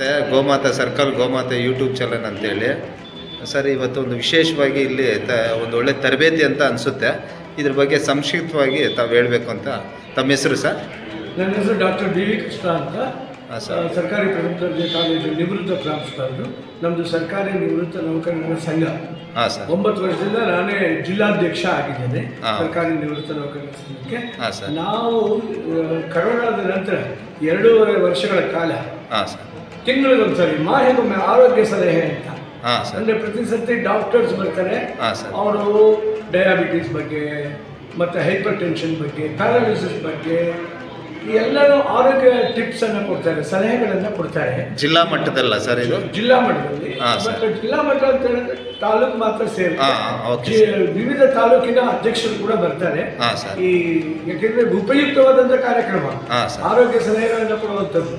ಮತ್ತು Gomathe circle Gomathe YouTube channel ಅಂತೇಳಿ. Sir ಇವತ್ತು ಒಂದು ವಿಶೇಷವಾಗಿ ಇಲ್ಲಿ ತ ಒಂದು ಒಳ್ಳೆ ತರಬೇತಿ ಅಂತ ಅನಿಸುತ್ತೆ. ಇದ್ರ ಬಗ್ಗೆ ಸಂಕ್ಷಿಪ್ತವಾಗಿ ತಾವು ಹೇಳಬೇಕು ಅಂತ. ತಮ್ಮ ಹೆಸರು ಸರ್? ನನ್ನ ಹೆಸರು ಡಾಕ್ಟರ್ ಡಿ ವಿ ಕೃಷ್ಣ ಅಂತ. ಹಾಂ ಸರ್. ಸರ್ಕಾರಿ ಪ್ರಮುಖ ಕಾಲೇಜು ನಿವೃತ್ತ ಪ್ರಾಂಶುಪಾಲರು ನಮ್ಮದು ಸರ್ಕಾರಿ ನಿವೃತ್ತ ನೌಕರರ ಸಂಘ. ಹಾಂ ಸರ್. ಒಂಬತ್ತು ವರ್ಷದಿಂದ ನಾನೇ ಜಿಲ್ಲಾಧ್ಯಕ್ಷ ಆಗಿದ್ದೇನೆ. ಸರ್ಕಾರಿ ನಿವೃತ್ತ ನೌಕರರ ಸಂಘಕ್ಕೆ. ನಾವು ಕರೋನಾದ ನಂತರ ಎರಡೂವರೆ ವರ್ಷಗಳ ಕಾಲ ಹಾಂ ಸರ್. ತಿಂಗಳಿಗೊಂದ್ಸರಿ ಮಾಹಿಗೊಮ್ಮೆ ಆರೋಗ್ಯ ಸಲಹೆ ಅಂತ. ಅಂದರೆ ಪ್ರತಿ ಸರ್ತಿ ಡಾಕ್ಟರ್ಸ್ ಬರ್ತಾರೆ ಅವರು ಡಯಾಬಿಟಿಸ್ ಬಗ್ಗೆ ಮತ್ತು ಹೈಪರ್ ಟೆನ್ಷನ್ ಬಗ್ಗೆ ಪ್ಯಾರಾಲಿಸಿಸ್ ಬಗ್ಗೆ ಎಲ್ಲರೂ ಆರೋಗ್ಯ ಟಿಪ್ಸ್ ಅನ್ನು ಕೊಡ್ತಾರೆ ಸಲಹೆಗಳನ್ನು ಕೊಡ್ತಾರೆ. ಜಿಲ್ಲಾ ಮಟ್ಟದಲ್ಲ ಸರ್ ಇದು? ಜಿಲ್ಲಾ ಮಟ್ಟದಲ್ಲಿ. ಜಿಲ್ಲಾ ಮಟ್ಟ ಅಂತ ಹೇಳಿದ್ರೆ ತಾಲೂಕು ಮಾತ್ರ ಸೇರಿ. ವಿವಿಧ ತಾಲೂಕಿನ ಅಧ್ಯಕ್ಷರು ಕೂಡ ಬರ್ತಾರೆ. ಈ ಯಾಕೆಂದ್ರೆ ಉಪಯುಕ್ತವಾದಂತಹ ಕಾರ್ಯಕ್ರಮ. ಆರೋಗ್ಯ ಸಲಹೆಗಳನ್ನು ಕೊಡುವಂಥದ್ದು.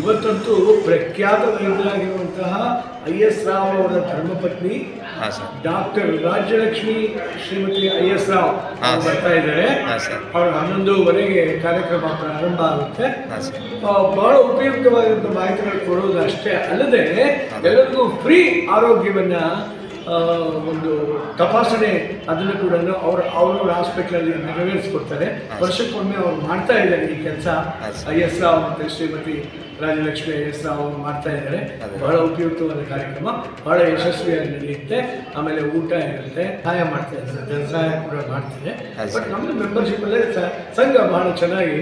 ಇವತ್ತಂತೂ ಪ್ರಖ್ಯಾತ ವೈದ್ಯರಾಗಿರುವಂತಹ ಐ ಎಸ್ ರಾವ್ ಅವರ ಧರ್ಮಪತ್ನಿ ಹಾಂ sir. Doctor Rajyalakshmi Shrimati I S Rao ಹಾ, ಬರ್ತಾ ಇದ್ದಾರೆ. ಹಾಂ ಸರ್. ಅವ್ರು ಹನ್ನೊಂದುವರೆಗೆ ಕಾರ್ಯಕ್ರಮ ಪ್ರಾರಂಭ ಆಗುತ್ತೆ. ಹಾಂ ಸರ್. ಆ, ಬಹಳ ಉಪಯುಕ್ತವಾಗಿರುವಂಥ ಮಾಹಿತಿಗಳು ಕೊಡುವುದು ಅಷ್ಟೇ ಅಲ್ಲದೆ ಎಲ್ಲರಿಗೂ ಫ್ರೀ ಆರೋಗ್ಯವನ್ನ ಆ, ಒಂದು ತಪಾಸಣೆ ಅದನ್ನು ಕೂಡ ಅವರು ಅವ್ರವ್ರ ಹಾಸ್ಪಿಟ್ಲಲ್ಲಿ ನೆರವೇರಿಸ್ಕೊಡ್ತಾರೆ. ವರ್ಷಕ್ಕೊಮ್ಮೆ ಅವ್ರು ಮಾಡ್ತಾ ಇದ್ದಾರೆ ಈ ಕೆಲಸ. ಐ ಎಸ್ ರಾವ್ ಮತ್ತು ಶ್ರೀಮತಿ ರಾಜಲಕ್ಷ್ಮಿ ಎಸ್ ರಾವ್ ಅವರು ಮಾಡ್ತಾ ಇದ್ದಾರೆ. ಬಹಳ ಉಪಯುಕ್ತವಾದ ಕಾರ್ಯಕ್ರಮ. ಬಹಳ ಯಶಸ್ವಿಯಾಗಿ ನಡೆಯುತ್ತೆ. ಆಮೇಲೆ ಊಟ ಇರುತ್ತೆ. ಸಹಾಯ ಮಾಡ್ತಾ ಇದ್ದಾರೆ. ಧನಸಹಾಯ ಕೂಡ ಮಾಡ್ತಾರೆ ಹಾಂ ಬಟ್ ನಮ್ಮದು ಮೆಂಬರ್ಶಿಪ್ ಅಲ್ಲೇ ಸಂಘ ಬಹಳ ಚೆನ್ನಾಗಿ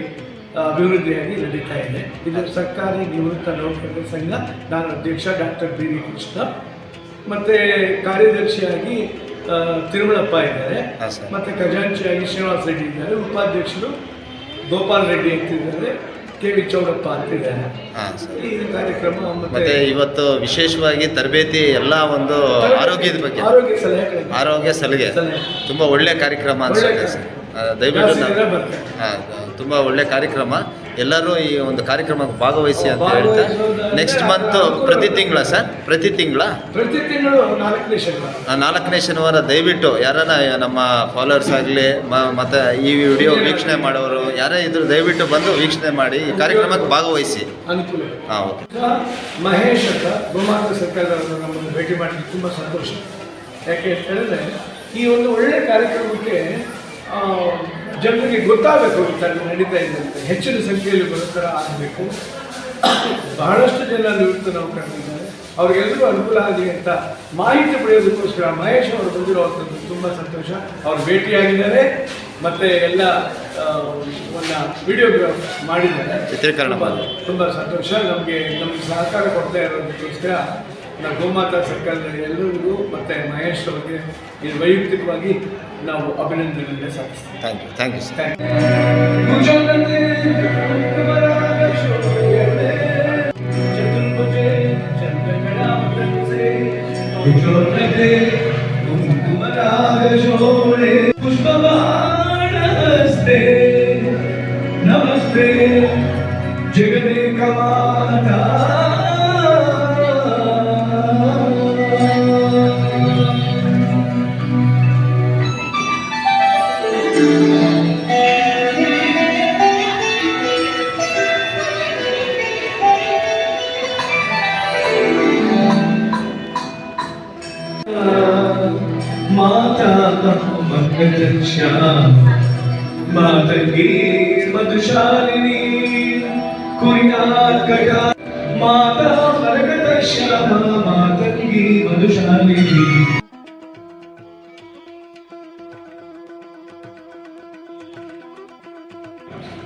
ಅಭಿವೃದ್ಧಿಯಾಗಿ ನಡೀತಾ ಇದೆ. ಇದು ಸರ್ಕಾರಿ ನಿವೃತ್ತ ನೌಕರರ ಸಂಘ. ನಾನು ಅಧ್ಯಕ್ಷ ಡಾಕ್ಟರ್ ಬಿ ವಿ ಕೃಷ್ಣ. ಮತ್ತೆ ಕಾರ್ಯದರ್ಶಿಯಾಗಿ ತಿರುಮಲಪ್ಪ ಇದ್ದಾರೆ. ಮತ್ತು ಖಜಾಂಚಿಯಾಗಿ ಶ್ರೀನಿವಾಸ ರೆಡ್ಡಿ ಇದ್ದಾರೆ. ಉಪಾಧ್ಯಕ್ಷರು ಗೋಪಾಲ್ ರೆಡ್ಡಿ ಅಂತಿದ್ದಾರೆ ಕೆ ವಿ ಚೌಡಪ್ಪ ಅಂತಿದ್ದಾರೆ. ಈ ಕಾರ್ಯಕ್ರಮ ಮತ್ತೆ ಮತ್ತೆ ಇವತ್ತು ವಿಶೇಷವಾಗಿ ತರಬೇತಿ ಎಲ್ಲ ಒಂದು ಆರೋಗ್ಯದ ಬಗ್ಗೆ. ಆರೋಗ್ಯ ಸಲಹೆ ಆರೋಗ್ಯ ಸಲಹೆ. ತುಂಬಾ ಒಳ್ಳೆ ಕಾರ್ಯಕ್ರಮ ಒಳ್ಳೆ ಅನ್ಸುತ್ತೆ ಸರ್ ಆ, ದಯವಿಟ್ಟು ತುಂಬಾ ನಾವು ಬರ್ತಾರೆ. ಹಾಂ ತುಂಬ ಒಳ್ಳೆ ಕಾರ್ಯಕ್ರಮ. ಎಲ್ಲರೂ ಈ ಒಂದು ಕಾರ್ಯಕ್ರಮಕ್ಕೆ ಭಾಗವಹಿಸಿ ಅಂತ ಹೇಳ್ತಾ ನೆಕ್ಸ್ಟ್ ಮಂತ್ ಪ್ರತಿ ತಿಂಗಳ ಸರ್? ಪ್ರತಿ ತಿಂಗಳ? ಪ್ರತಿ ತಿಂಗಳು ನಾಲ್ಕನೇ ಶನಿವಾರ. ನಾಲ್ಕನೇ ಶನಿವಾರ ದಯವಿಟ್ಟು ಯಾರನ್ನ ನಮ್ಮ ಫಾಲೋವರ್ಸ್ ಆಗಲಿ ಮತ್ತೆ ಈ ವಿಡಿಯೋ ವೀಕ್ಷಣೆ ಮಾಡೋರು ಯಾರೇ ಇದ್ರು ದಯವಿಟ್ಟು ಬಂದು ವೀಕ್ಷಣೆ ಮಾಡಿ ಈ ಕಾರ್ಯಕ್ರಮಕ್ಕೆ ಭಾಗವಹಿಸಿ. ಹಾಂ ಓಕೆ ಮಹೇಶ್ ನಮ್ಮನ್ನು ಭೇಟಿ ಮಾಡಲಿಕ್ಕೆ ತುಂಬ ಸಂತೋಷ. ಯಾಕೆ ಹೇಳಿದ್ರೆ ಈ ಒಂದು ಒಳ್ಳೆ ಕಾರ್ಯಕ್ರಮಕ್ಕೆ ಜನರಿಗೆ ಗೊತ್ತಾಗಬೇಕು ಅಂತ ನಡೀತಾ ಹೆಚ್ಚಿನ ಸಂಖ್ಯೆಯಲ್ಲಿ ಬರೋ ಆಗಬೇಕು ಬಹಳಷ್ಟು ಜನ ನಿವೃತ್ತ ನೌಕರರಿದ್ದಾರೆ ಅವ್ರಿಗೆಲ್ಲರೂ ಅನುಕೂಲ ಆಗಲಿ ಅಂತ ಮಾಹಿತಿ ಪಡೆಯೋದಕ್ಕೋಸ್ಕರ ಮಹೇಶ್ ಅವರು ಬಂದಿರುವಂಥದ್ದು ತುಂಬ ಸಂತೋಷ. ಅವ್ರು ಭೇಟಿಯಾಗಿದ್ದಾರೆ. ಮತ್ತು ಎಲ್ಲ ವಿಡಿಯೋಗ್ರಾಫ್ ಮಾಡಿದ್ದಾರೆ. ಚಿತ್ರೀಕರಣ ತುಂಬ ಸಂತೋಷ. ನಮಗೆ ನಮಗೆ ಸಹಕಾರ ಕೊಡ್ತಾ ಇರೋದಕ್ಕೋಸ್ಕರ ನಾವು ಗೋಮಾತಾ ಸರ್ಕಾರದ ಎಲ್ಲರಿಗೂ ಮತ್ತು ಮಹೇಶ್ ಅವರಿಗೆ ಇದು ವೈಯಕ್ತಿಕವಾಗಿ ನಾವು ಅಭಿನಂದನೆಯನ್ನು ಸಲ್ಲಿಸ್ತೀವಿ. Thank you thank you sir Thank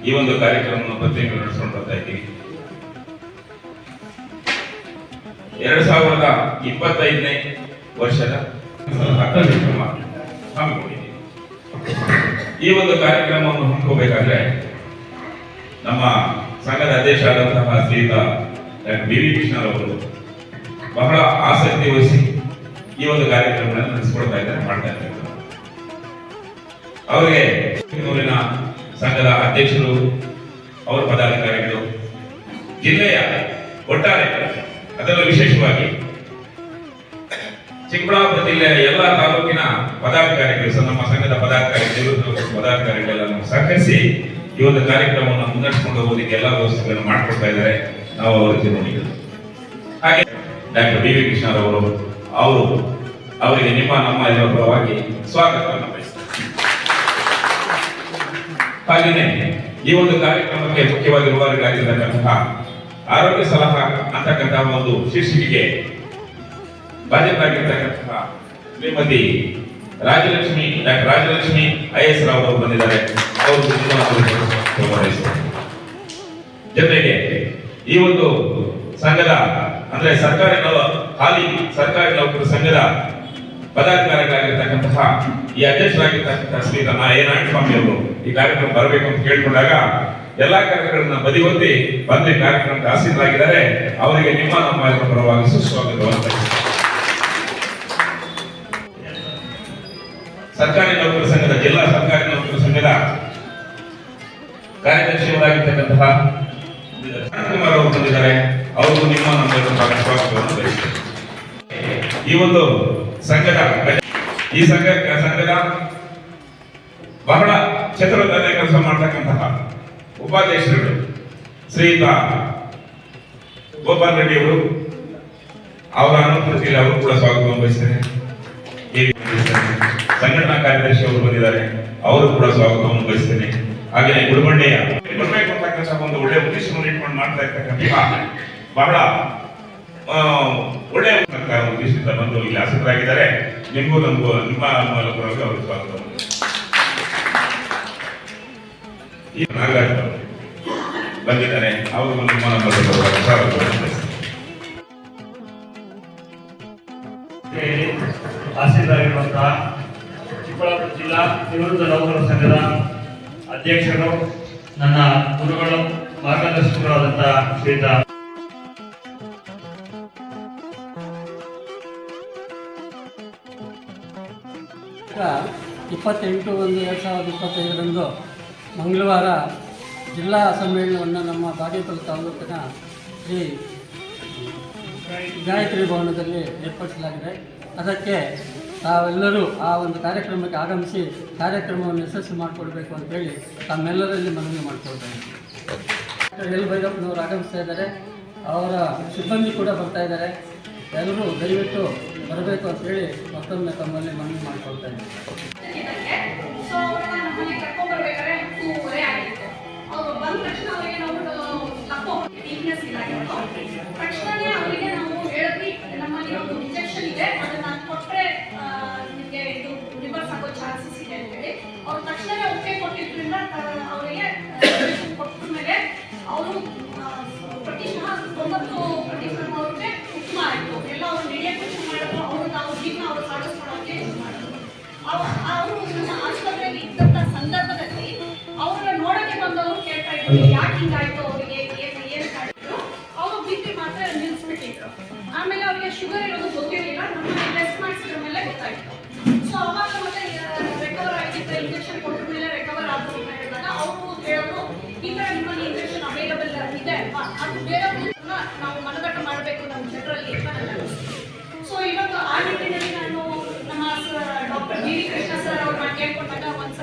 ಈ ಒಂದು ಕಾರ್ಯಕ್ರಮವನ್ನು ಪ್ರತಿ ನಡೆಸ್ಕೊಂಡು ಬರ್ತಾ ಇದ್ದೀವಿ. ಎರಡ್ ಸಾವಿರದ ಇಪ್ಪತ್ತೈದನೇ ವರ್ಷದ ಕಾರ್ಯಕ್ರಮ ಈ ಒಂದು ಕಾರ್ಯಕ್ರಮವನ್ನು ಹಮ್ಮಿಕೋಬೇಕಾದ್ರೆ ನಮ್ಮ ಸಂಘದ ಅಧ್ಯಕ್ಷ ಆದಂತಹ ಡಾಕ್ಟರ್ ಬಿ ವಿ ಕೃಷ್ಣರವರು ಬಹಳ ಆಸಕ್ತಿ ವಹಿಸಿ ಈ ಒಂದು ಕಾರ್ಯಕ್ರಮವನ್ನು ನಡೆಸಿಕೊಡ್ತಾ ಇದ್ದಾರೆ, ಮಾಡ್ತಾ ಇದ್ದಾರೆ. ಅವರಿಗೆ ಸಂಘದ ಅಧ್ಯಕ್ಷರು, ಅವರ ಪದಾಧಿಕಾರಿಗಳು, ಜಿಲ್ಲೆಯ ಒಟ್ಟಾರೆ, ಅದರಲ್ಲೂ ವಿಶೇಷವಾಗಿ ಚಿಕ್ಕಬಳ್ಳಾಪುರ ಜಿಲ್ಲೆಯ ಎಲ್ಲ ತಾಲೂಕಿನ ಪದಾಧಿಕಾರಿಗಳು ನಮ್ಮ ಸಂಘದ ಪದಾಧಿಕಾರಿಗಳು ಪದಾಧಿಕಾರಿಗಳೆಲ್ಲ ಸಹಕರಿಸಿ ಈ ಒಂದು ಕಾರ್ಯಕ್ರಮವನ್ನು ಮುನ್ನಡೆಸಿಕೊಂಡು ಹೋಗೋದಕ್ಕೆ ಎಲ್ಲ ವ್ಯವಸ್ಥೆಗಳನ್ನು ಮಾಡಿಕೊಡ್ತಾ ಇದ್ದಾರೆ. ನಾವು ಅವರಿಗೆ ಜೊತೆ ಹಾಗೆ ಡಾಕ್ಟರ್ ಬಿ ವಿ ಕೃಷ್ಣರವರು, ಅವರು, ಅವರಿಗೆ ನಿಮ್ಮ, ನಮ್ಮ ಇದರ ಪರವಾಗಿ ಸ್ವಾಗತವನ್ನು ಹಾಗೆಯೇ ಈ ಒಂದು ಕಾರ್ಯಕ್ರಮಕ್ಕೆ ಮುಖ್ಯವಾಗಿ ರೂವಾರಿಗಳಾಗಿರ್ತಕ್ಕಂತಹ ಆರೋಗ್ಯ ಸಲಹಾ ಅಂತಕ್ಕಂತಹ ಒಂದು ಶೀರ್ಷಿಕೆಗೆ ಭಾಜಪರಾಗಿರ್ತಕ್ಕಂತಹ Shrimati Rajalakshmi, doctor Rajalakshmi I S Rao ಅವರು ಬಂದಿದ್ದಾರೆ ಅವರು. ಜೊತೆಗೆ ಈ ಒಂದು ಸಂಘದ, ಅಂದ್ರೆ ಸರ್ಕಾರಿ ಹಾಲಿ ಸರ್ಕಾರಿ ನೌಕರ ಸಂಘದ ಪದಾಧಿಕಾರಿಗಳಾಗಿರ್ತಕ್ಕಂತಹ ಈ ಅಧ್ಯಕ್ಷರಾಗಿರ್ತಕ್ಕಂತಹ ಶ್ರೀ ನಾರಾಯಣ ಸ್ವಾಮಿ ಅವರು ಈ ಕಾರ್ಯಕ್ರಮ ಬರಬೇಕು ಅಂತ ಕೇಳಿಕೊಂಡಾಗ ಎಲ್ಲಾ ಕಾರ್ಯಕ್ರಮಗಳನ್ನ ಬದಿಗೊತ್ತಿ ಬಂದು ಈ ಕಾರ್ಯಕ್ರಮಕ್ಕೆ ಆಸೀನರಾಗಿದ್ದಾರೆ. ಅವರಿಗೆ ನಿಮ್ಮ ನಮ್ಮ ಪರವಾಗಿ ಸುಸ್ವಾಗತವನ್ನು. ಸರ್ಕಾರಿ ನೌಕರ ಸಂಘದ, ಜಿಲ್ಲಾ ಸರ್ಕಾರಿ ನೌಕರ ಸಂಘದ ಕಾರ್ಯದರ್ಶಿಯವರಾಗಿರ್ತಕ್ಕಂತಹ ಕುಮಾರ್ ಅವರು ಬಂದಿದ್ದಾರೆ. ಅವರು ನಿಮ್ಮ ನಮ್ಮ ಸ್ವಾಗತವನ್ನು ಈ ಒಂದು ಸಂಘದ ಈ ಸಂಘ ಸಂಘದ ಬಹಳ ಕ್ಷೇತ್ರದಲ್ಲಿ ಕೆಲಸ ಮಾಡ್ತಕ್ಕಂತಹ ಉಪಾಧ್ಯಕ್ಷರುಗಳು. ಶ್ರೀಯುತ ಗೋಪಾಲ್ ರೆಡ್ಡಿ ಅವರು, ಅವರ ಅನುಪಸ್ಥಿತಿಯಲ್ಲಿ ಅವರು ಕೂಡ ಸ್ವಾಗತ ಬಯಸ್ತೇನೆ ಈ ಸಂಘಟನಾ ಕಾರ್ಯದರ್ಶಿ ಅವರು ಬಂದಿದ್ದಾರೆ. ಅವರು ಕೂಡ ಸ್ವಾಗತವನ್ನು ಬಯಸ್ತೇನೆ ಹಾಗೆ ಗುಡಮಂಡೆಯ ಬರಬೇಕು ಒಂದು ಒಳ್ಳೆಯ ಉದ್ದೇಶವನ್ನು ಇಟ್ಕೊಂಡು ಮಾಡ್ತಾ ಇರ್ತಕ್ಕಂಥ ಬಹಳ ಒಳ್ಳೆಯ ಉದ್ದೇಶದಿಂದ ಬಂದು ಇಲ್ಲಿ ಆಸಕ್ತರಾಗಿದ್ದಾರೆ. ನಿಮಗೂ ನಮಗೂ, ನಿಮ್ಮ ಮೂಲಕವಾಗಿ ಅವರು ಸ್ವಾಗತ. ಬಂದಿದ್ದಾರೆ. ಅವರು ನಿಮ್ಮ. ತಹಸೀಲ್ದಾರಿರುವಂತಹ ಚಿಕ್ಕಬಳ್ಳಾಪುರ ಜಿಲ್ಲಾ ನಿವೃತ್ತ ನೌಕರ ಸಂಘದ ಅಧ್ಯಕ್ಷರು, ನನ್ನ ಗುರುಗಳು ಮಾರ್ಗದರ್ಶಕರಾದಂತಹ ಶ್ರೀಯುತ ಇಪ್ಪತ್ತೆಂಟು ಒಂದು ಎರಡು ಸಾವಿರದ ಇಪ್ಪತ್ತೈದರಂದು ಮಂಗಳವಾರ ಜಿಲ್ಲಾ ಸಮ್ಮೇಳನವನ್ನು ನಮ್ಮ ಬಾಗೇಪಲ್ಲಿ ತಾಲೂಕಿನ ಶ್ರೀ ಗಾಯತ್ರಿ ಭವನದಲ್ಲಿ ಏರ್ಪಡಿಸಲಾಗಿದೆ. ಅದಕ್ಕೆ ತಾವೆಲ್ಲರೂ ಆ ಒಂದು ಕಾರ್ಯಕ್ರಮಕ್ಕೆ ಆಗಮಿಸಿ ಕಾರ್ಯಕ್ರಮವನ್ನು ಯಶಸ್ವಿ ಮಾಡಿಕೊಡ್ಬೇಕು ಅಂತೇಳಿ ತಮ್ಮೆಲ್ಲರಲ್ಲಿ ಮನವಿ ಮಾಡಿಕೊಳ್ತೇನೆ. ಡಾಕ್ಟರ್ ಎಲ್ ಭೈರಪ್ಪನವರು ಆಗಮಿಸ್ತಾ ಇದ್ದಾರೆ. ಅವರ ಸಿಬ್ಬಂದಿ ಕೂಡ ಬರ್ತಾ ಇದ್ದಾರೆ. ಎಲ್ಲರೂ ದಯವಿಟ್ಟು ಬರಬೇಕು ಅಂತೇಳಿ ಮತ್ತೊಮ್ಮೆ ತಮ್ಮಲ್ಲಿ ಮನವಿ ಮಾಡ್ಕೊಳ್ತಾ ತಕ್ಷಣನೇ ಅವರಿಗೆ ನಾವು ಹೇಳಿದ್ವಿ ನಮ್ಮಲ್ಲಿ ಒಂದು ಇಂಜೆಕ್ಷನ್ ಇದೆ, ಅದನ್ನ ಕೊಟ್ಟರೆ ನಿಮಗೆ ಇದು ರಿವರ್ಸ್ ಆಗೋ ಚಾನ್ಸಸ್ ಇದೆ ಅಂತೇಳಿ ಅವ್ರು ತಕ್ಷಣನೇ ಒಪ್ಪಿಗೆ ಕೊಟ್ಟಿದ್ರಿಂದ ಅವರಿಗೆ ಕೊಟ್ಟ ಮೇಲೆ ಅವರು ಪ್ರತಿಶತ ತೊಂಬತ್ತು ಪ್ರತಿಶತ ಅವ್ರಿಗೆ ಉತ್ತಮ ಆಯಿತು. ಎಲ್ಲ ಅವ್ರು ನಡೆಯಕ್ಕೆ ಶುರು ಮಾಡಿದ್ರು, ಅವರು ನಾವು ಜೀವನ ಅವರು ಸಾಗಿಸ್ಕೊಳ್ಳೋಕೆ ಶುರು ಅವರು ನನ್ನ ಆಸ್ಪತ್ರೆಯಲ್ಲಿ ಇದ್ದಂಥ ಸಂದರ್ಭದಲ್ಲಿ, ಅವ್ರನ್ನ ನೋಡಕ್ಕೆ ಬಂದವರು ಕೇಳ್ತಾ ಇದ್ರು, ಯಾಕೆ ಹಿಂಗಾಯ್ತು ಕೇಳ್ಕೊಂಡಾಗ ಆ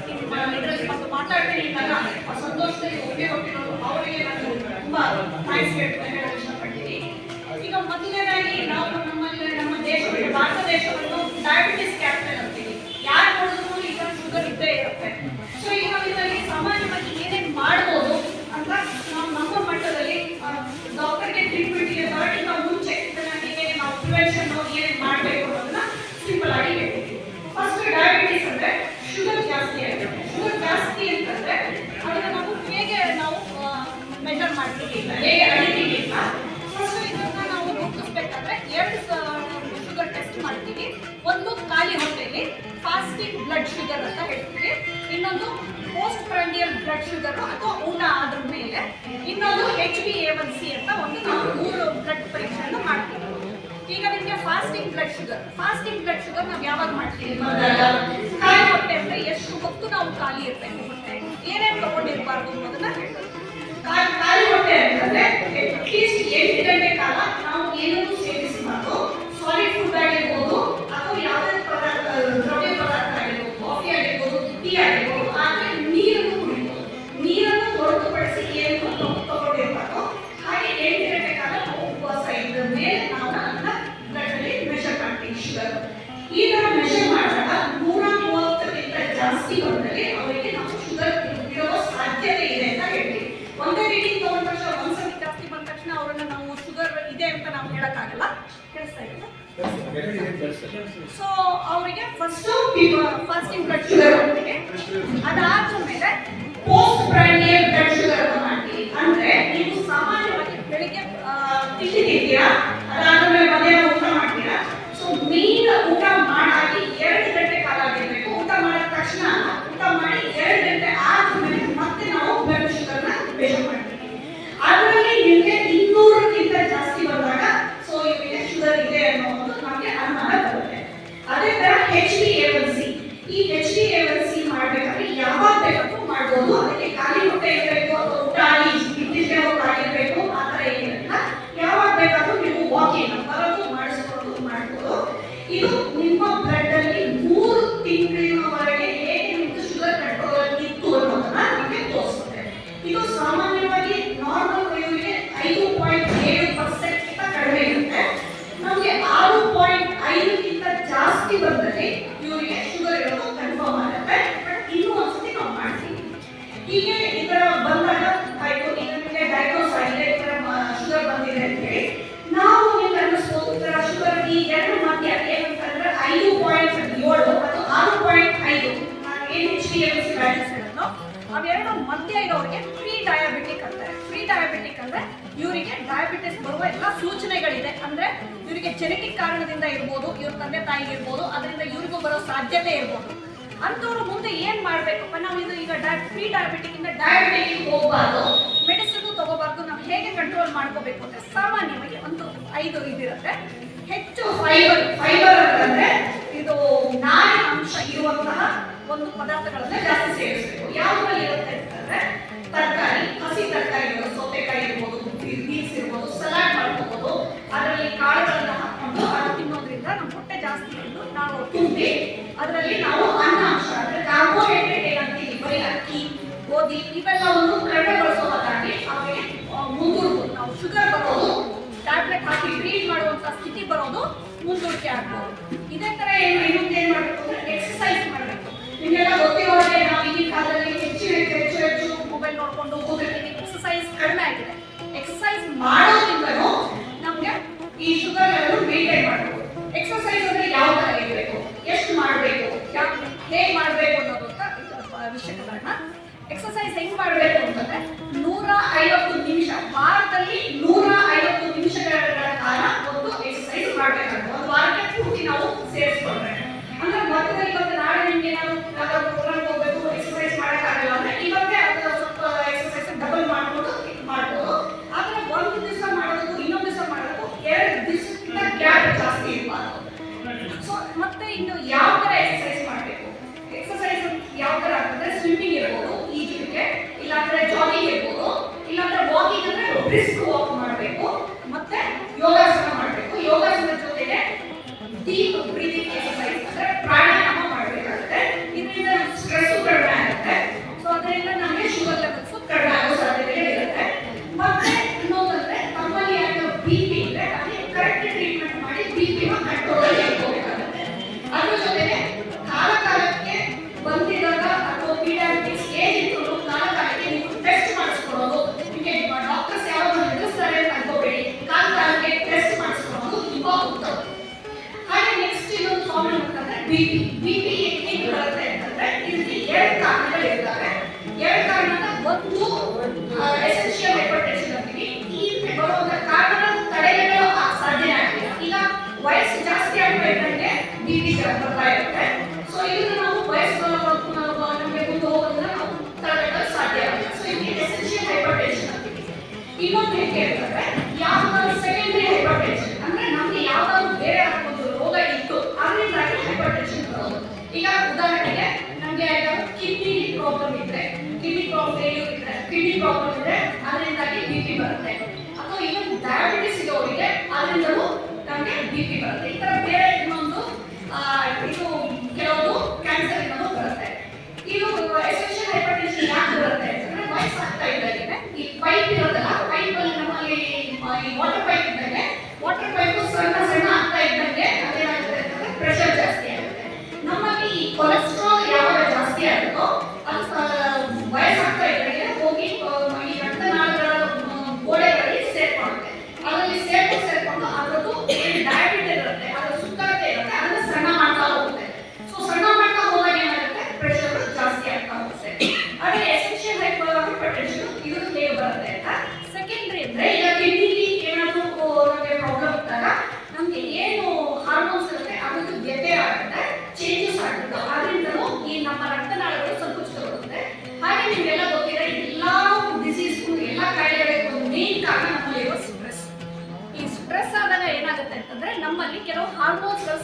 ಈಗ ಮೊದಲನೇದಾಗಿ ನಾವು ನಮ್ಮಲ್ಲಿ ನಮ್ಮ ದೇಶದ ಭಾರತ ದೇಶವನ್ನು ಡಯಾಬಿಟಿಸ್ ಕ್ಯಾಪಿಟಲ್ ಅಂತೀವಿ ಯಾರು ನೋಡಿದ್ರು ಈಗ ಶುಗರ್ ಇದ್ದೇ ಇರುತ್ತೆ ಸೊ ಈಗ ನಾವು ಇದರಲ್ಲಿ ಸಾಮಾನ್ಯವಾಗಿ ಏನೇನು ಮಾಡ್ಬೋದು ಅಂತ ನಾವು ನಮ್ಮ ಮಟ್ಟದಲ್ಲಿ ಡಾಕ್ಟರ್ಗೆ ಟ್ರೀಟ್ಮೆಂಟ್ಗೆ ಬರೋಕ್ಕಿಂತ ಮುಂಚೆ ಇದನ್ನ ಹೇಗೆ ನಾವು ಪ್ರಿವೆನ್ಷನ್ ಏನೇನು ಮಾಡಬೇಕು ಅನ್ನೋದನ್ನ ಸಿಂಪಲ್ ಆಗಿ ಹೇಳ್ತೀವಿ ಫಸ್ಟ್ ಡಯಾಬಿಟಿಸ್ ಅಂದ್ರೆ ಶುಗರ್ ಜಾಸ್ತಿ ಶುಗರ್ ಜಾಸ್ತಿ ಅಂತಂದ್ರೆ ಅದನ್ನ ನಾವು ಹೇಗೆ ನಾವು ಮೆಜರ್ ಮಾಡ್ತೀವಿ. ಹೇಗೆ ಅಳಿತೀವಿ ಫಸ್ಟ್ ಇದನ್ನ ನಾವು ಗುರುತಿಸ್ಬೇಕಾದ್ರೆ ಎರಡು ಶುಗರ್ ಟೆಸ್ಟ್ ಮಾಡ್ತೀವಿ. ಒಂದು ಖಾಲಿ ಹೊಟ್ಟೆಯಲ್ಲಿ ಫಾಸ್ಟಿಂಗ್ ಬ್ಲಡ್ ಶುಗರ್ ಅಂತ ಹೇಳ್ತೀವಿ. ಇನ್ನೊಂದು ಪೋಸ್ಟ್ ಪ್ರಂಡಿಯಲ್ ಬ್ಲಡ್ ಶುಗರ್ ಅಥವಾ ಊಟ ಆದ್ರ ಮೇಲೆ. ಇನ್ನೊಂದು H B A one C ಅಂತ ಒಂದು ನಾವು ಮೂರು ಬ್ಲಡ್ ಪರೀಕ್ಷೆಯನ್ನು ಮಾಡ್ತೀವಿ. ಈಗ ನಿಮಗೆ fasting blood sugar fasting blood sugar ನಾವು ಯಾವಾಗ ಮಾಡ್ತೀವಿ? ನಾವು ಖಾಲಿ ಇರ್ಬೇಕು ಹೊಟ್ಟೆ ಏನೇನು ತಗೊಂಡಿರ್ಬಾರ್ದು ಅನ್ನೋದನ್ನ ಖಾಲಿ ಹೊಟ್ಟೆ ಅಂತಂದ್ರೆ ಅಟ್ಲೀಸ್ಟ್ ಎಂಟು ಗಂಟೆ ಕಾಲ ನಾವು ಏನನ್ನು ಸೇವಿಸಬಾರ್ದು. ಸಾಲಿಡ್ ಫುಡ್ ಆಗಿರ್ಬೋದು ಹೆಚ್ಚು ಫೈಬರ್ ಫೈಬರ್ ಅಂತಂದ್ರೆ ಇದು ನಾರಿನ ಅಂಶ ಇರುವಂತಹ ಒಂದು ಪದಾರ್ಥಗಳನ್ನ ಜಾಸ್ತಿ ಸೇರಿಸಬೇಕು ಯಾವುದ್ರಲ್ಲಿ ಇರುತ್ತೆ ಅಂತಂದ್ರೆ ತರಕಾರಿ, ಹಸಿ ತರಕಾರಿ ಇರೋದು ಸೌತೆಕಾಯಿ ಇರ್ಬೋದು ಬೀನ್ಸ್ ಇರ್ಬೋದು ಸಲಾಡ್ ಮಾಡ್ಕೋಬಹುದು ಅದರಲ್ಲಿ ಕಾಳುಗಳನ್ನ ಹಾಕೊಂಡು ಅದು ತಿನ್ನೋದ್ರಿಂದ ನಮ್ಮ ಹೊಟ್ಟೆ ಜಾಸ್ತಿ ಇದ್ದು ನಾವು ತುಂಬಿ ಅದರಲ್ಲಿ ನಾವು ಅನ್ನ ಅಂಶ, ಅಂದ್ರೆ ಕಾರ್ಬೋಹೈಡ್ರೇಟ್ ಏನಂತೀವಿ, ಬರೀ ಅಕ್ಕಿ, ಗೋಧಿ ಇವೆಲ್ಲವನ್ನು ಕಡಿಮೆಗೊಳಿಸೋದಾಗಿ ಅವರಿಗೆ ಮುಂದೂರ್ಬೋದು ನಾವು ಶುಗರ್ ಬರೋದು ಟ್ಯಾಬ್ಲೆಟ್ ಹಾಕಿ ಟ್ರೀಟ್ ಮಾಡುವಂತ ಸ್ಥಿತಿ ಬರೋದು ಮುಂದೂಡಿಕೆ ಆಗ್ಬೋದು. ಇದೇ ತರ ಏನು ಇನ್ನೊಂದು ಏನ್ ಮಾಡಬೇಕು ಎಕ್ಸಸೈಸ್ ಮಾಡಬೇಕು. ನಿಮ್ಗೆಲ್ಲ ಗೊತ್ತಿರೋದೆ ನಾವು ಈಗಿನ ಕಾಲದಲ್ಲಿ ಹೆಚ್ಚು ಹೆಚ್ಚು ಹೆಚ್ಚು ಮೊಬೈಲ್ ನೋಡ್ಕೊಂಡು ಹೋಗಿರ್ತೀವಿ ಎಕ್ಸಸೈಸ್ ಕಡಿಮೆ ಆಗಿದೆ. ಎಕ್ಸಸೈಸ್ ಮಾಡೋದ್ರಿಂದನೂ this cooperative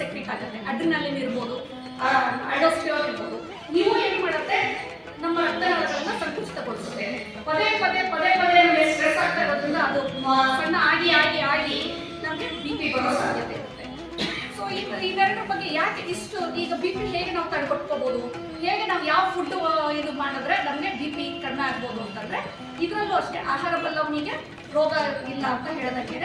ಸೆಕ್ರಿಟ್ ಆಗುತ್ತೆ ಅಡ್ರಿನಾಲಿನ್ ಇರ್ಬೋದು ಅಲ್ಡೋಸ್ಟಿರಾಲ್ ಇರ್ಬೋದು, ನೀವು ಏನು ಮಾಡುತ್ತೆ? ನಮ್ಮ ರಕ್ತನಾಳಗಳನ್ನ ಸಂಕುಚಿತಗೊಳಿಸುತ್ತೆ. ಪದೇ ಪದೇ ಪದೇ ಪದೇ ನಮಗೆ ಸ್ಟ್ರೆಸ್ ಆಗ್ತಾ ಇರೋದ್ರಿಂದ ಅದು ಸಣ್ಣ ಆಗಿ ಆಗಿ ಆಗಿ ನಮಗೆ ಬಿ ಪಿ ಬರೋ ಸಾಧ್ಯತೆ. ಸೊ ಇವೆರಡರ ಬಗ್ಗೆ ಯಾಕೆ ಇಷ್ಟು ಈಗ ಬಿ ಪಿ ಹೇಗೆ ನಾವು ತಡೆಗಟ್ಕೋಬಹುದು ಹೇಗೆ ನಾವು ಯಾವ ಫುಡ್ ಇದು ಮಾಡಿದ್ರೆ ನಮಗೆ ಬಿ ಪಿ ಕಡಿಮೆ ಆಗ್ಬೋದು ಅಂತಂದ್ರೆ, ಇದರಲ್ಲೂ ಅಷ್ಟೇ ಆಹಾರ ಬಲ್ಲವನಿಗೆ ರೋಗ ಇಲ್ಲ ಅಂತ ಹೇಳೋದಕ್ಕೆ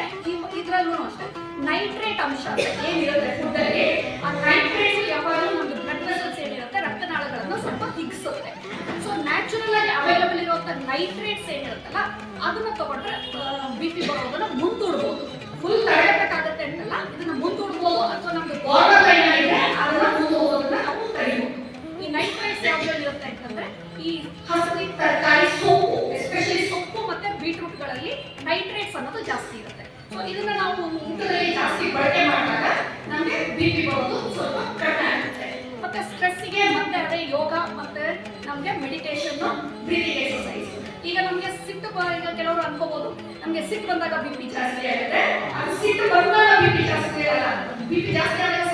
ಇದರಲ್ಲೂ ಅಷ್ಟೇ. ನೈಟ್ರೇಟ್ ಅಂಶ ಏನಿರುತ್ತೆ ಫುಡ್ಡಲ್ಲಿ ಆ ನೈಟ್ರೇಟ್ ಯಾವಾಗಲೂ ನಮ್ದು ಬ್ಲಡ್ ವೆಸಲ್ಸ್ ಏನಿರುತ್ತೆ, ರಕ್ತನಾಳಗಳನ್ನು ಸ್ವಲ್ಪ ಹಿಗ್ಸುತ್ತೆ. ಸೊ ನ್ಯಾಚುರಲ್ ಆಗಿ ಅವೈಲಬಲ್ ಇರುವಂತ ನೈಟ್ರೇಟ್ಸ್ ಏನಿರುತ್ತಲ್ಲ, ಅದನ್ನ ತಗೊಂಡ್ರೆ ಬಿ ಪಿ ಬರೋದನ್ನ ಮುಂದೂಡ್ಬೋದು. ಫುಲ್ ತಡೆಗಟ್ಟಕ್ಕಾಗತ್ತೆ ಅಂತಲ್ಲ ಇದನ್ನ ಮುಂದೂಡ್ಬೋದು ಅಥವಾ ನಮ್ದು ಅದನ್ನ ಮುಂದೂಡೋದನ್ನ ನಾವು ಈ ನೈಟ್ರೇಟ್ಸ್ ಯಾವ್ದ್ರಲ್ಲಿ ಇರುತ್ತೆ ಅಂತಂದ್ರೆ ಈ ಹಸಿ ತರಕಾರಿ ಸೊಪ್ಪು ಎಸ್ಪೆಷಲಿ ಸೊಪ್ಪು ಮತ್ತೆ ನೈಟ್ರೇಟ್ಸ್ ಅನ್ನೋದು ಜಾಸ್ತಿ ಇರುತ್ತೆ. ಸೊ ಇದನ್ನ ನಾವು ಊಟದಲ್ಲಿ ಜಾಸ್ತಿ ಬಳಕೆ ಮಾಡಿದಾಗ ನಮಗೆ ಬಿ ಪಿ ಬರೋದು ಸ್ವಲ್ಪ ಕಡಿಮೆ ಆಗುತ್ತೆ. ಮತ್ತೆ ಸ್ಟ್ರೆಸ್ಸಿಗೆ ಮತ್ತೆ ಅದೇ ಯೋಗ ಮತ್ತೆ ನಮಗೆ ಮೆಡಿಟೇಷನ್ ಬ್ರೀತಿಂಗ್ ಎಕ್ಸರ್ಸೈಸ್ ಈಗ ನಮಗೆ ಸಿಟ್ಟು ಈಗ ಕೆಲವರು ಅನ್ಕೋಬಹುದು ನಮಗೆ ಸಿಟ್ಟು ಬಂದಾಗ ಬಿ ಪಿ ಜಾಸ್ತಿ ಆಗುತ್ತೆ. ಅದು ಸಿಟ್ಟು ಬಂದಾಗ ಬಿ ಪಿ ಜಾಸ್ತಿ ಆಗಲ್ಲ ಬಿ ಜಾಸ್ತಿ ಆದಾಗ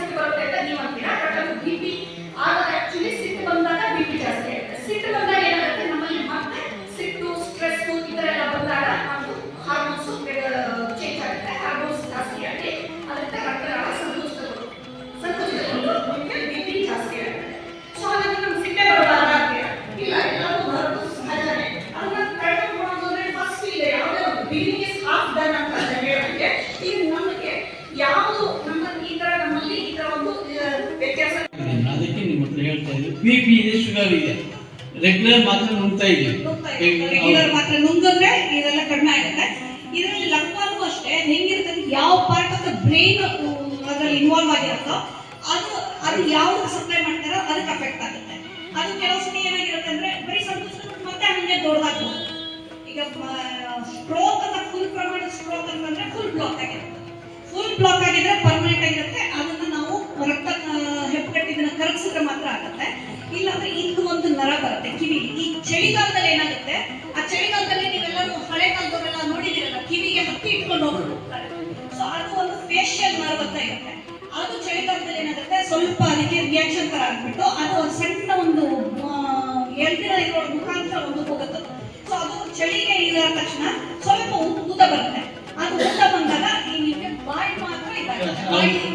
ರೆಗ್ಯುಲರ್ ಮಾತ್ರ ನುಂಗ್ತಾ ರೆಗ್ಯುಲರ್ ಮಾತ್ರ ನುಂಗಿದ್ರೆ ಇದೆಲ್ಲ ಕಡಿಮೆ ಆಗುತ್ತೆ. ಇದರಲ್ಲಿ ಲಕ್ವಾನು ಅಷ್ಟೇ ಹೆಂಗಿರುತ್ತೆ ಯಾವ ಪಾರ್ಟ್ ಆಫ್ ದ ಬ್ರೈನ್ ಅದರಲ್ಲಿ ಇನ್ವಾಲ್ವ್ ಆಗಿರುತ್ತೋ ಅದು ಅದು ಯಾವ ಸಪ್ಲೈ ಮಾಡ್ತಾರೋ ಅದಕ್ಕೆ ಅಫೆಕ್ಟ್ ಆಗುತ್ತೆ. ಅದು ಕೆಲವು ಸಲ ಏನಾಗಿರುತ್ತೆ ಅಂದ್ರೆ ಬರೀ ಸಂತೋಷ ಮತ್ತೆ ಹಂಗೆ ದೊಡ್ಡದಾಗ್ಬೋದು. ಈಗ ಸ್ಟ್ರೋಕ್ ಅಂತ ಫುಲ್ ಪ್ರಮಾಣದ ಸ್ಟ್ರೋಕ್ ಅಂತಂದ್ರೆ ಫುಲ್ ಬ್ಲಾಕ್ ಆಗಿರುತ್ತೆ. ಫುಲ್ ಬ್ಲಾಕ್ ಆಗಿದ್ರೆ ಪರ್ಮನೆಂಟ್ ಆಗಿರುತ್ತೆ. ಅದನ್ನ ನಾವು ರಕ್ತ ಹೆಪ್ಪುಗಟ್ಟಿ ಇದನ್ನ ಕರಗಿಸಿದ್ರೆ ಮಾತ್ರ ಆಗುತ್ತೆ. ಇಲ್ಲಾಂದ್ರೆ ಇನ್ನು ಒಂದು ನರ ಬರುತ್ತೆ. ಕಿವಿ, ಈ ಚಳಿಗಾಲದಲ್ಲಿ ಏನಾಗುತ್ತೆ? ಆ ಚಳಿಗಾಲದಲ್ಲಿ ನೀವೆಲ್ಲರೂ ಹಳೆ ಕಾಲದವರೆಲ್ಲ ನೋಡಿದಿರಲ್ಲ ಕಿವಿಗೆ ಹತ್ತಿ ಇಟ್ಕೊಂಡು ಹೋಗ್ತಾರೆ. ಸೊ ಅದು ಒಂದು ಫೇಷಿಯಲ್ ನರ ಬರ್ತಾ ಇರುತ್ತೆ. ಅದು ಚಳಿಗಾಲದಲ್ಲಿ ಏನಾಗುತ್ತೆ? ಸ್ವಲ್ಪ ಅದಕ್ಕೆ ರಿಯಾಕ್ಷನ್ ತರ ಆಗ್ಬಿಟ್ಟು ಅದು ಒಂದು ಸಣ್ಣ ಒಂದು ಎಲ್ದಿನ ಇರೋ ಮುಖಾಂತರ ಒಂದು ಹೋಗುತ್ತೆ. ಸೊ ಅದು ಚಳಿಗೆ ಇದಾದ ತಕ್ಷಣ ಸ್ವಲ್ಪ ಊತ ಬರುತ್ತೆ. ಅದು ಊತ ಬಂದಾಗ ಈ ನಿಮಗೆ ಬಾಯಿ ಮಾತ್ರ ಇದಾಗುತ್ತೆ.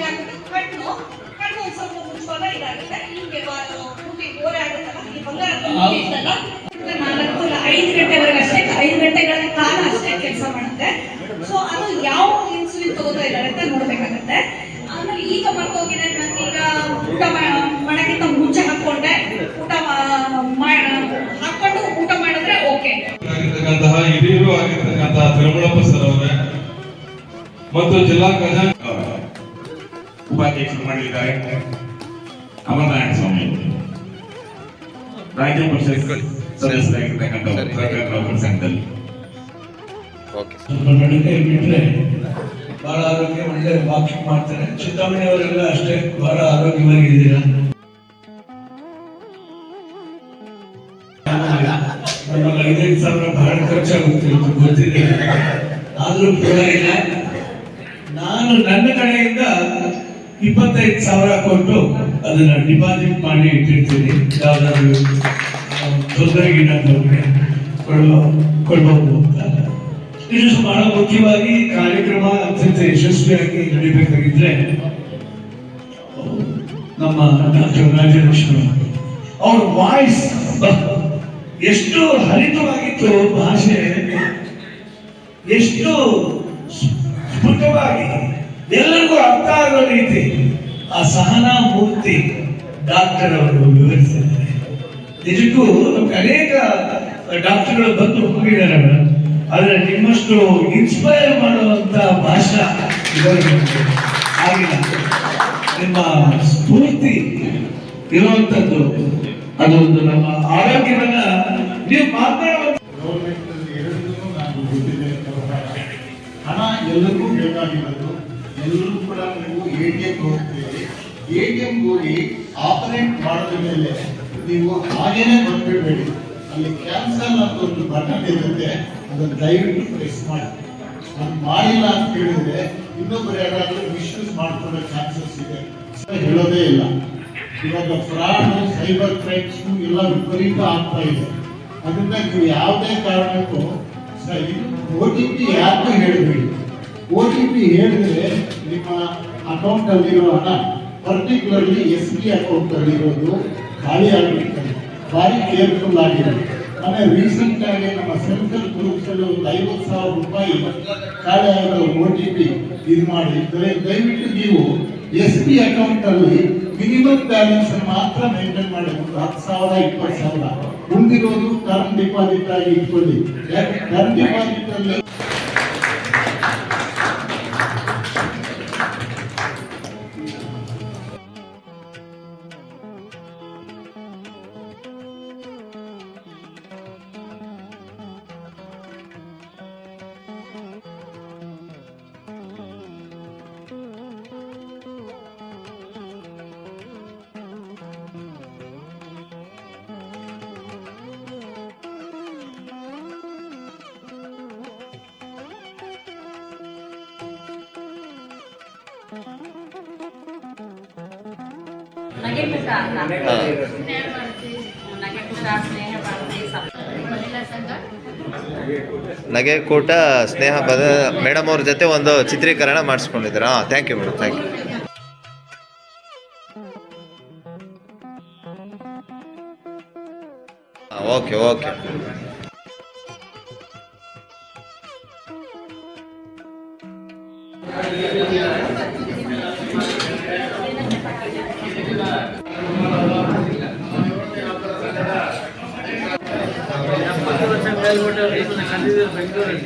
ನಡಕೆ ಬಿಟ್ಟರೆ ಬಹಳ ಆರೋಗ್ಯ, ಒಳ್ಳೆ ವಾಕಿಂಗ್ ಮಾಡ್ತಾರೆ. ಚಿಂತಾಮಣಿ ಅಷ್ಟೇ, ಬಹಳ ಆರೋಗ್ಯವಾಗಿದ್ದೀರ ನಮಗೆ ಐದೈದು ಸಾವಿರ ಬಹಳ ಖರ್ಚಾಗುತ್ತೆ ಗೊತ್ತಿದೆ. ಆದ್ರೂ ಪರವಾಗಿಲ್ಲ. ನಾನು ನನ್ನ ಕಡೆಯಿಂದ ಇಪ್ಪತ್ತೈದು ಸಾವಿರ ಕೊಟ್ಟು ಅದನ್ನ ಡಿಪಾಸಿಟ್ ಮಾಡಿ ಇಟ್ಟಿರ್ತೀನಿ. ಯಾವ್ದಾದ್ರು ಗಿಡ ಕೊಡುವ ಕೊಡ್ಬೋದು ಅಂತ. ಇದು ಬಹಳ ಮುಖ್ಯವಾಗಿ ಕಾರ್ಯಕ್ರಮ ಅತ್ಯಂತ ಯಶಸ್ವಿಯಾಗಿ ನಡೀಬೇಕಾಗಿದ್ರೆ ನಮ್ಮ ಡಾಕ್ಟರ್ ರಾಜಲಕ್ಷ್ಮಿ ಅವ್ರ ವಾಯ್ಸ್ ಎಷ್ಟು ಹರಿತವಾಗಿತ್ತು ಭಾಷೆ. ಎಷ್ಟು ಸ್ಫುಟವಾಗಿ. ಎಲ್ಲರಿಗೂ ಅರ್ಥ ಆಗೋ ರೀತಿ ಆ ಸಹನಾ ಮೂರ್ತಿ ಡಾಕ್ಟರ್ ಅವರು ವಿವರಿಸಿದ್ದಾರೆ. ನಿಜಕ್ಕೂ ನಮ್ಗೆ ಅನೇಕ ಡಾಕ್ಟರ್ಗಳು ಬಂದು ಹೋಗಿದ್ದಾರೆ. ಆದ್ರೆ ನಿಮ್ಮಷ್ಟು ಇನ್ಸ್ಪೈರ್ ಮಾಡುವಂತ ಭಾಷಾ ನಿಮ್ಮ ಸ್ಫೂರ್ತಿ ಇರುವಂತದ್ದು ಅದೊಂದು ನಮ್ಮ ಆರೋಗ್ಯವನ್ನ ನೀವು ಮಾತಾಡುವ ಹಣ ಎಲ್ಲರಿಗೂ ಬೇಕಾಗಿರೋದು. ಎಲ್ಲರೂ ಕೂಡ ನೀವು ಎ ಟಿ ಎಂ ಹೋಗ್ತೀರಿ. ಎ ಟಿ ಎಂ ಹೋಗಿ ಆಪರೇಟ್ ಮಾಡಿದ ಮೇಲೆ ನೀವು ಹಾಗೇನೆ ಬಂದ್ಬಿಡ್ಬೇಡಿ ಅಲ್ಲಿ ಕ್ಯಾನ್ಸರ್ ಅಂತ ಒಂದು ಬಟನ್ ಇರುತ್ತೆ, ಅದನ್ನು ದಯವಿಟ್ಟು ಪ್ರೆಸ್ ಮಾಡಿ. ಅದು ಮಾಡಿಲ್ಲ ಅಂತ ಹೇಳಿದ್ರೆ ಇನ್ನೊಬ್ಬರು ಯಾರಾದರೂ ಮಿಸ್ಯೂಸ್ ಮಾಡ್ಕೊಳ್ಳೋ ಚಾನ್ಸಸ್ ಇದೆ ಹೇಳೋದೇ ಇಲ್ಲ. ಇವಾಗ ಫ್ರಾಡ್ ಸೈಬರ್ ಕ್ರೈಮ್ಸ್ ಎಲ್ಲ ವಿಪರೀತ ಆಗ್ತಾ ಇದೆ. ಅದನ್ನ ನೀವು ಯಾವುದೇ ಕಾರಣಕ್ಕೂ ಓ ಟಿ ಪಿ ಯಾರಿಗೂ ಹೇಳಬೇಡಿ. ಓ ಟಿ ಪಿ ಹೇಳಿದ್ರೆ ನಿಮ್ಮ ಅಕೌಂಟ್ ಅಲ್ಲಿರೋ ಹಣ ಪರ್ಟಿಕ್ಯುಲರ್ಲಿ ಎಸ್ ಬಿ ಅಕೌಂಟ್ ಅಲ್ಲಿರೋದು ಖಾಲಿ ಆಗಿರ್ತದೆ ಭಾರಿ ಕೇರ್ಫುಲ್ ಆಗಿದೆ ಆಮೇಲೆ ರೀಸೆಂಟ್ ಆಗಿ ನಮ್ಮ ಸೆಂಟ್ರಲ್ ಗ್ರೂಪ್ಸ್ ಅಲ್ಲಿ ಒಂದು ಐವತ್ತು ಸಾವಿರ ರೂಪಾಯಿ ಖಾಲಿ ಆಗಿರೋ ಓ ಟಿ ಪಿ ಇದು ಮಾಡಿ. ದಯವಿಟ್ಟು ನೀವು ಎಸ್ ಬಿ ಅಕೌಂಟ್ ಅಲ್ಲಿ ಮಿನಿಮಮ್ ಬ್ಯಾಲೆನ್ಸ್ ಮಾತ್ರ ಮೇಂಟೈನ್ ಮಾಡಿ. ಒಂದು ಹತ್ತು ಸಾವಿರ, ಇಪ್ಪತ್ತು ಸಾವಿರ. ಉಳಿದಿರೋದು ಟರ್ಮ್ ಡಿಪಾಸಿಟ್ ಆಗಿ ಇಟ್ಕೊಳ್ಳಿ. ಟರ್ಮ್ ಡಿಪಾಸಿಟ್ ಅಲ್ಲಿ ನಗೆ ಕೂಟ ಸ್ನೇಹ ಬದ ಮೇಡಮ್ ಅವ್ರ ಜೊತೆ ಒಂದು ಚಿತ್ರೀಕರಣ ಮಾಡಿಸ್ಕೊಂಡಿದ್ದೀರಾ? Thank you madam thank you okay okay ಬೆಂಗಳೂರಲ್ಲಿ